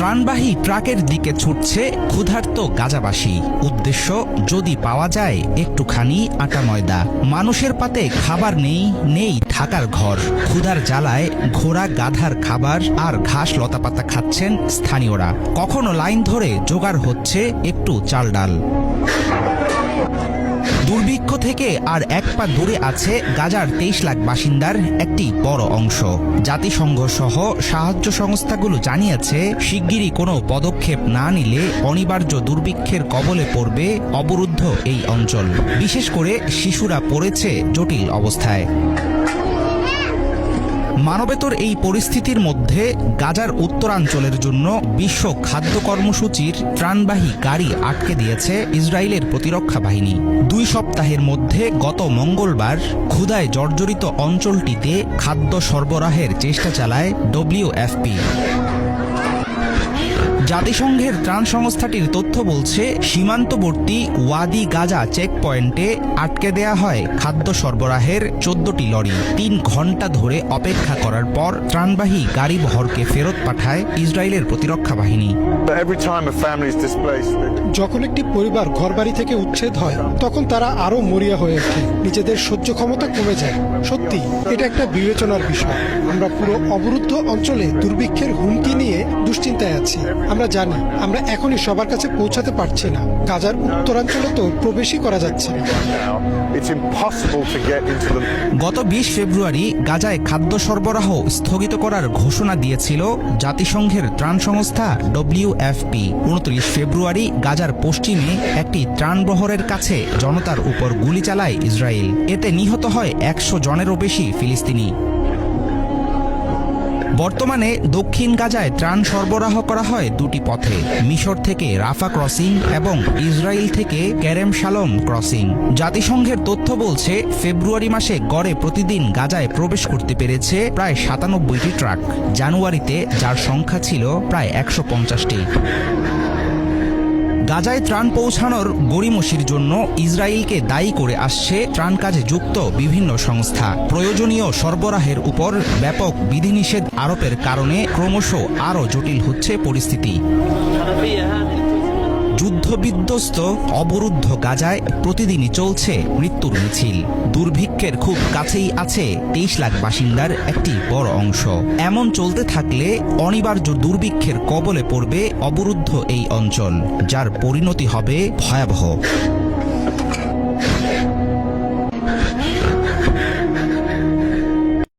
ত্রাণবাহী ট্রাকের দিকে ছুটছে ক্ষুধার্ত গাজাবাসী। উদ্দেশ্য, যদি পাওয়া যায়, একটুখানি আটা ময়দা। মানুষের পাতে খাবার নেই নেই থাকার ঘর। ক্ষুধার জ্বালায় ঘোড়া গাধার খাবার আর ঘাস লতাপাতা খাচ্ছেন স্থানীয়রা। কখনো লাইন ধরে জোগাড় হচ্ছে একটু চাল ডাল। দুর্ভিক্ষ থেকে আর এক পা দূরে আছে গাজার তেইশ লাখ বাসিন্দার একটি বড় অংশ। জাতিসংঘ সহ সাহায্য সংস্থাগুলো জানিয়েছে, শিগগিরই কোনো পদক্ষেপ না নিলে অনিবার্য দুর্ভিক্ষের কবলে পড়বে অবরুদ্ধ এই অঞ্চল। বিশেষ করে শিশুরা পড়েছে জটিল অবস্থায়। মানবেতর এই পরিস্থিতির মধ্যে গাজার উত্তরাঞ্চলের জন্য বিশ্ব খাদ্য কর্মসূচির ত্রাণবাহী গাড়ি আটকে দিয়েছে ইসরায়েলের প্রতিরক্ষা বাহিনী। দুই সপ্তাহের মধ্যে গত মঙ্গলবার ক্ষুদায় জর্জরিত অঞ্চলটিতে খাদ্য সরবরাহের চেষ্টা চালায় ডব্লিউএফপি। জাতিসংঘের ত্রাণ সংস্থাটির তথ্য বলছে সীমান্তবর্তী ওয়াদি গাজা চেক পয়েন্টে আটকে দেয়া হয় খাদ্য সরবরাহের চোদ্দটি লরি। তিন ঘণ্টা ধরে অপেক্ষা করার পর ত্রাণবাহী গাড়ি বহরকে ফেরত পাঠায় ইসরায়েলের প্রতিরক্ষা বাহিনী। যখন একটি পরিবার ঘরবাড়ি থেকে উচ্ছেদ হয় তখন তারা আরও মরিয়া হয়ে ওঠে। নিজেদের সহ্য ক্ষমতা কমে যায়। সত্যি এটা একটা বিবেচনার বিষয়। আমরা পুরো অবরুদ্ধ অঞ্চলে দুর্ভিক্ষের হুমকি নিয়ে দুশ্চিন্তায় আছি। আমরা জানি আমরা এখনই সবার কাছে পৌঁছাতে পারছি না। গাজার উত্তরাঞ্চলে তো প্রবেশই করা যাচ্ছে না। গত বিশ ফেব্রুয়ারি গাজায় খাদ্য সরবরাহ স্থগিত করার ঘোষণা দিয়েছিল জাতিসংঘের ত্রাণ সংস্থা ডব্লিউএফপি উনত্রিশ ফেব্রুয়ারি গাজার পশ্চিমে একটি ত্রাণবহরের কাছে জনতার উপর গুলি চালায় ইসরায়েল। এতে নিহত হয় একশো জনেরও বেশি ফিলিস্তিনি। বর্তমানে দক্ষিণ গাজায় ত্রাণ সরবরাহ করা হয় দুটি পথে, মিশর থেকে রাফা ক্রসিং এবং ইসরায়েল থেকে ক্যারেম শালম ক্রসিং। জাতিসংঘের তথ্য বলছে, ফেব্রুয়ারি মাসে গড়ে প্রতিদিন গাজায় প্রবেশ করতে পেরেছে প্রায় সাতানব্বইটি ট্রাক। জানুয়ারিতে যার সংখ্যা ছিল প্রায় একশো পঞ্চাশটি। গাজায় ত্রাণ পৌঁছানোর গড়িমসির জন্য ইসরায়েলকে দায়ী করে আসছে ত্রাণ কাজে যুক্ত বিভিন্ন সংস্থা। প্রয়োজনীয় সরবরাহের উপর ব্যাপক বিধিনিষেধ আরোপের কারণে ক্রমশ আরও জটিল হচ্ছে পরিস্থিতি। যুদ্ধবিধ্বস্ত, অবরুদ্ধ গাজায় প্রতিদিনই চলছে মৃত্যুর মিছিল। দুর্ভিক্ষের খুব কাছেই আছে তেইশ লাখ বাসিন্দার একটি বড় অংশ। এমন চলতে থাকলে অনিবার্য দুর্ভিক্ষের কবলে পড়বে অবরুদ্ধ এই অঞ্চল, যার পরিণতি হবে ভয়াবহ।